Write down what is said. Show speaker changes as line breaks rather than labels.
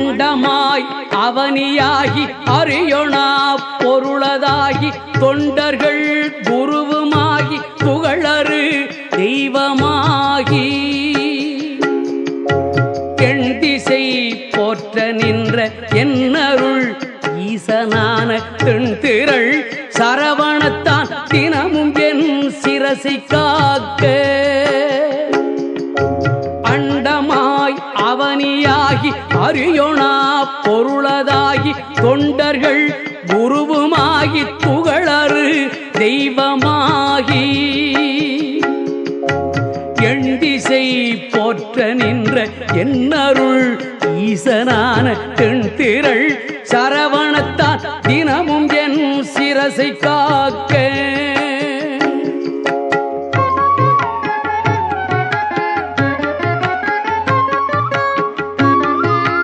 அண்டமாய் அவனியாகி அறியொணா பொருளதாகி தொண்டர்கள் குருவுமாகி புகழரு தெய்வமாகி. எண் திசை போற்ற நின்ற என்னருள் ஈசனான தென்திரள் சரவணத்தான் தினமும் என் சிரசை காக்க. அவனியாகி அரியோனா பொருளதாகி தொண்டர்கள் குருவுமாகி புகழரு தெய்வமாகி. எண்டிசை போற்ற நின்ற என்னருள் ஈசனான தென்திரள் சரவணத்தான் தினமும் என் சிரசை காக்க